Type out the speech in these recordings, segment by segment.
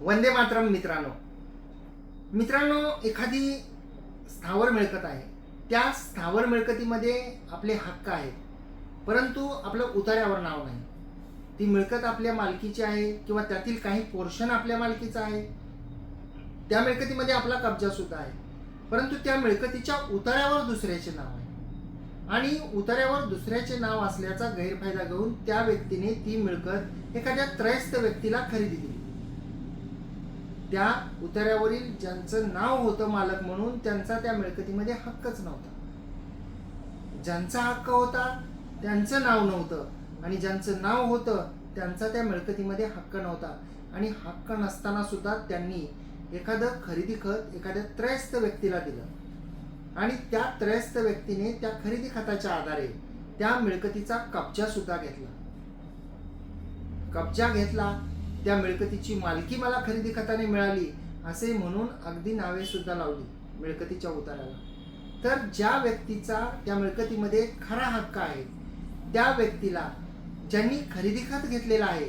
वंदे मातरम मित्रांनो. मित्रांनो एखादी स्थावर मिळकत आहे. त्या स्थावर मिळकतीमध्ये आपले हक्क आहेत. परंतु आपलं उतार्यावर नाव नाही. ती मिळकत आपल्या मालकीची आहे किंवा त्यातील काही पोर्शन आपल्या मालकीचं आहे. त्या मिळकतीमध्ये आपला कब्जा सुद्धा आहे. परंतु त्या मिळकतीच्या उतार्यावर दुसऱ्याचे नाव आहे. आणि उतार्यावर दुसऱ्याचे नाव असल्याचा गैरफायदा घेऊन त्या व्यक्तीने ती मिळकत एखाद्या त्रयस्थ व्यक्तीला खरेदी दिली. त्या उतार्यावरील ज्यांचं नाव होतं मालक म्हणून त्यांचा त्या मिळकतीमध्ये हक्कच नव्हता. ज्यांचा हक्क होता त्यांचं नाव नव्हतं. आणि ज्यांचं नाव होतं त्यांचा त्या मिळकतीमध्ये हक्क नव्हता. आणि हक्क नसताना सुद्धा त्यांनी एखादं खरेदी खत एखाद्या त्रयस्थ व्यक्तीला दिलं. आणि त्या त्रयस्थ व्यक्तीने त्या खरेदी खताच्या आधारे त्या मिळकतीचा कब्जा सुद्धा घेतला. कब्जा घेतला. त्या मिळकतीची मालकी मला खरेदी खताने मिळाली असे म्हणून अगदी नावे सुद्धा लावली मिळकतीच्या उताराला. तर ज्या व्यक्तीचा त्या मिळकतीमध्ये खरा हक्क आहे त्या व्यक्तीला ज्यांनी खरेदी खत घेतलेला आहे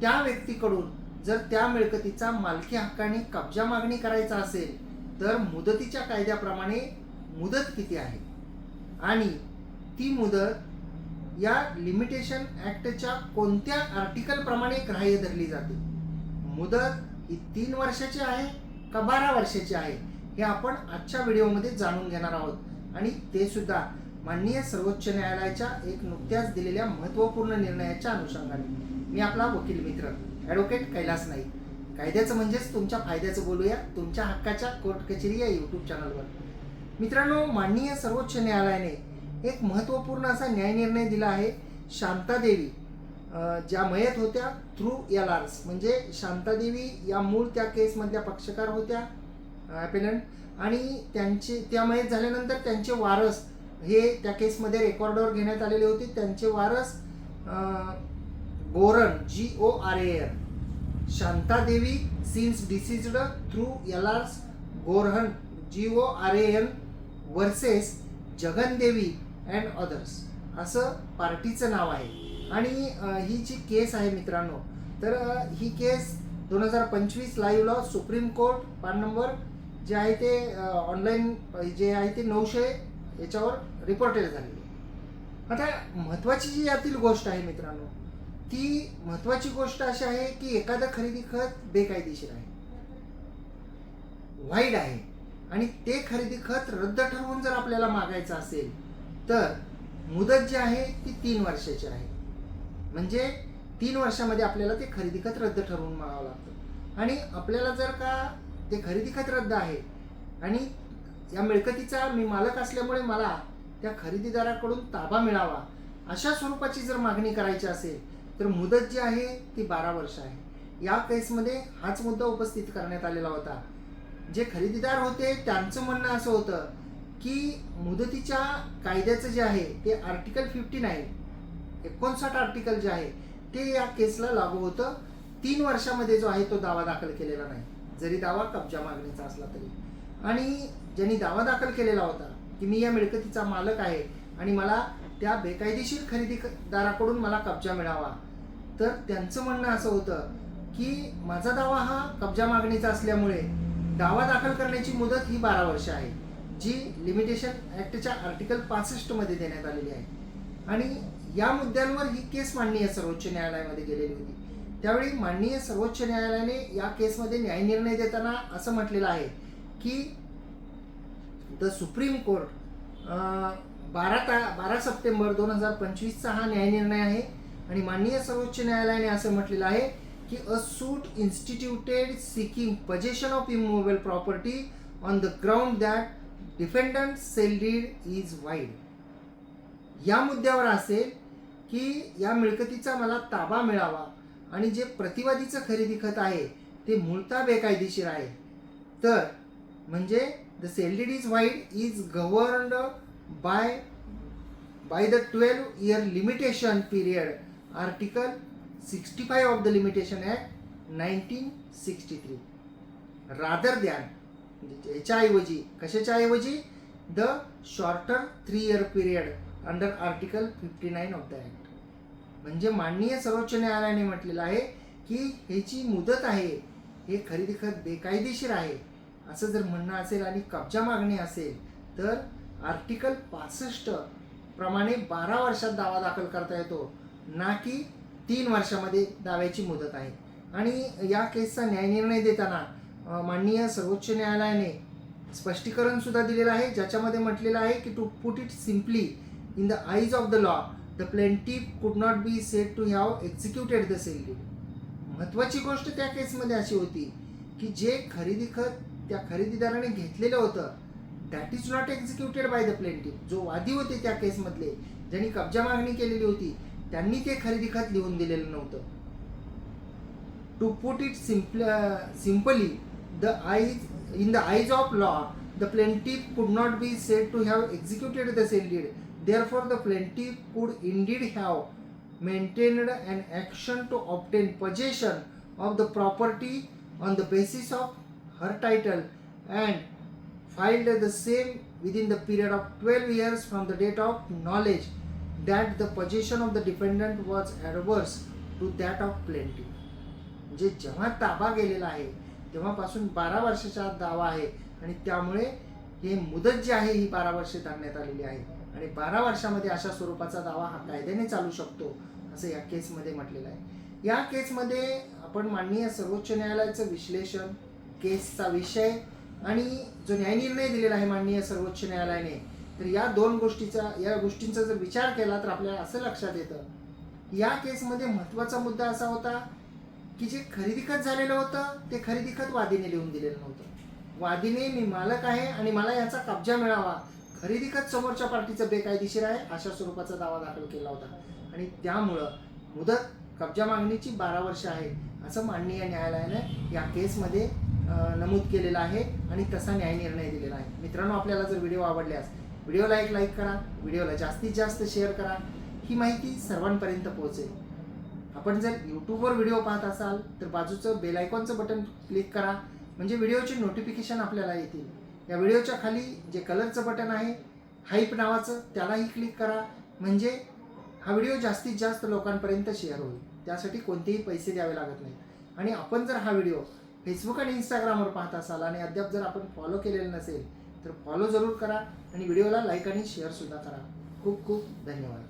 त्या व्यक्तीकडून जर त्या मिळकतीचा मालकी हक्काने कब्जा मागणी करायचा असेल तर मुदतीच्या कायद्याप्रमाणे मुदत किती आहे? आणि ती मुदत या लिमिटेशन ॲक्टच्या कोणत्या आर्टिकलप्रमाणे ग्राह्य धरली जाते? मुदत ही तीन वर्षाची आहे का बारा वर्षाची आहे? हे आपण आजच्या व्हिडिओमध्ये जाणून घेणार आहोत. आणि ते सुद्धा माननीय सर्वोच्च न्यायालयाच्या एक नुकत्याच दिलेल्या महत्त्वपूर्ण निर्णयाच्या अनुषंगाने. मी आपला वकील मित्र ॲडव्होकेट कैलास नाईक. कायद्याचं म्हणजेच तुमच्या फायद्याचं बोलूया तुमच्या हक्काच्या कोर्ट कचेरी या यूट्यूब चॅनलवर मित्रांनो माननीय सर्वोच्च न्यायालयाने एक महत्त्वपूर्ण असा न्यायनिर्णय दिला आहे शांतादेवी ज्या मयत होत्या थ्रू एल आर्स म्हणजे शांतादेवी या मूळ त्या केसमधल्या पक्षकार होत्या ॲपेलंट आणि त्यांचे त्या मयत झाल्यानंतर त्यांचे वारस हे त्या केसमध्ये रेकॉर्डवर घेण्यात आलेले होते. त्यांचे वारस Goran G O R A N Shantadevi since deceased through L R's Gorhan G O R A N versus Jagandevi and others असं पार्टीचं नाव आहे. आणि ही जी केस आहे मित्रांनो तर ही केस दोन हजार पंचवीस लाईव्ह लॉ सुप्रीम कोर्ट पान नंबर जे आहे ते ऑनलाईन जे आहे ते नऊशे याच्यावर रिपोर्टेड झालेली आता महत्त्वाची जी यातील गोष्ट आहे मित्रांनो ती महत्त्वाची गोष्ट अशी आहे की एखादं खरेदी खत बेकायदेशीर आहे. वाईट आहे. आणि ते खरेदी खत रद्द ठरवून जर आपल्याला मागायचं असेल तर मुदत जी आहे ती तीन वर्षाची आहे. म्हणजे तीन वर्षामध्ये आपल्याला ते खरेदी खत रद्द ठरवून मागावं लागतं. आणि आपल्याला जर का ते खरेदी खत रद्द आहे आणि या मिळकतीचा मी मालक असल्यामुळे मला त्या खरेदीदाराकडून ताबा मिळावा अशा स्वरूपाची जर मागणी करायची असेल तर मुदत जी आहे ती बारा वर्ष आहे. या केसमध्ये हाच मुद्दा उपस्थित करण्यात आलेला होता. जे खरेदीदार होते त्यांचं म्हणणं असं होतं की मुदतीच्या कायद्याचं जे आहे ते आर्टिकल फिफ्टी नाईन एकोणसाठ आर्टिकल जे आहे ते या केसला लागू होतं. तीन वर्षामध्ये जो आहे तो दावा दाखल केलेला नाही. जरी दावा कब्जा मागणीचा असला तरी. आणि ज्यांनी दावा दाखल केलेला होता की मी या मिळकतीचा मालक आहे आणि मला त्या बेकायदेशीर खरेदीदाराकडून मला कब्जा मिळावा तर त्यांचं म्हणणं असं होतं की माझा दावा हा कब्जा मागणीचा असल्यामुळे दावा दाखल करण्याची मुदत ही बारा वर्ष आहे. जी लिमिटेशन ॲक्टच्या आर्टिकल पासष्टमध्ये देण्यात आलेली आहे. आणि या मुद्द्यांवर ही केस माननीय सर्वोच्च न्यायालयामध्ये गेलेली होती. त्यावेळी माननीय सर्वोच्च न्यायालयाने या केसमध्ये न्यायनिर्णय देताना असं म्हटलेलं आहे की द सुप्रीम कोर्ट बारा ता बारा सप्टेंबर दोन हजार पंचवीसचा हा न्यायनिर्णय आहे. आणि माननीय सर्वोच्च न्यायालयाने असं म्हटलेलं आहे की a suit instituted seeking possession of immovable property on the ground that defendant sale deed is void या मुद्द्यावर असेल की या मिळकतीचा मला ताबा मिळावा आणि जे प्रतिवादीचं खरेदी खत आहे ते मूळता बेकायदेशीर आहे. तर म्हणजे the sale deed is void is governed by by the twelve year limitation period article sixty five of the limitation act nineteen sixty three rather than याच्याऐवजी कशाच्या ऐवजी the shorter three year period under article fifty nine of the act म्हणजे माननीय सर्वोच्च न्यायालयाने म्हटलेलं आहे की ह्याची मुदत आहे हे खरेदी खत बेकायदेशीर आहे. असं जर म्हणणं असेल आणि कब्जा मागणी असेल तर आर्टिकल पासष्ट प्रमाणे बारा वर्षात दावा दाखल करता येतो ना की तीन वर्षामध्ये दाव्याची मुदत आहे. आणि या केसचा न्यायनिर्णय देताना माननीय सर्वोच्च न्यायालयाने स्पष्टीकरण सुद्धा दिलेलं आहे ज्याच्यामध्ये म्हटलेलं आहे की to put it simply in the eyes of the law the plaintiff could not be said to have executed the sale deed गोष्ट त्या केसमध्ये अशी होती की जे खरेदी खत त्या खरेदीदाराने घेतलेलं होतं that is not executed by the plaintiff जो वादी होते त्या केसमधले ज्यांनी कब्जा मागणी केलेली होती त्यांनी ते खरेदी खत लिहून दिलेलं नव्हतं. To put it simple simply the eyes in the eyes of law the plaintiff could not be said to have executed the sale deed therefore the plaintiff could indeed have maintained an action to obtain possession of the property on the basis of her title and filed the same within the period of 12 years from the date of knowledge that the possession of the defendant was adverse to that of plaintiff म्हणजे जेव्हा ताबा गेलेला आहे तेव्हापासून बारा वर्षाचा दावा आहे आणि त्यामुळे हे मुदत जी आहे ही बारा वर्षे टाळण्यात आलेली आहे. आणि बारा वर्षामध्ये अशा स्वरूपाचा दावा हा कायद्याने चालू शकतो असं या केसमध्ये म्हटलेलं आहे. या केसमध्ये आपण माननीय सर्वोच्च न्यायालयाचं विश्लेषण केसचा विषय आणि जो न्यायनिर्णय दिलेला आहे माननीय सर्वोच्च न्यायालयाने तर या दोन गोष्टीचा या गोष्टींचा जर विचार केला तर आपल्याला असं लक्षात येतं या केसमध्ये महत्त्वाचा मुद्दा असा होता की जे खरेदी खत झालेलं होतं ते खरेदी खत वादीने लिहून दिलेलं नव्हतं. वादीने मी मालक आहे आणि मला याचा कब्जा मिळावा. खरेदी खत समोरच्या पार्टीचं बेकायदेशीर आहे अशा स्वरूपाचा दावा दाखल केला होता. आणि त्यामुळं मुदत कब्जा मागणीची बारा वर्ष आहे असं माननीय न्यायालयानं या केसमध्ये नमूद केलेलं आहे आणि तसा न्याय निर्णय दिलेला आहे. मित्रांनो आपल्याला जर व्हिडिओ आवडल्यास व्हिडिओला एक लाईक करा. व्हिडिओला जास्तीत जास्त शेअर करा. ही माहिती सर्वांपर्यंत पोहोचेल. आपण जर यूट्यूबवर व्हिडिओ पाहत असाल तर बाजूचं बेल आयकॉनचं बटन क्लिक करा. म्हणजे व्हिडिओचे नोटिफिकेशन आपल्याला येतील. या व्हिडिओच्या खाली जे कलरचं बटन आहे हाईप नावाचं त्यालाही क्लिक करा. म्हणजे हा व्हिडिओ जास्तीत जास्त लोकांपर्यंत शेअर होईल. त्यासाठी कोणतेही पैसे द्यावे लागत नाहीत. आणि आपण जर हा व्हिडिओ फेसबुक आणि इंस्टाग्रामवर पाहत असाल आणि अद्याप जर आपण फॉलो केलेलं नसेल तर फॉलो जरूर करा आणि व्हिडिओला लाईक आणि शेअरसुद्धा करा. खूप खूप धन्यवाद.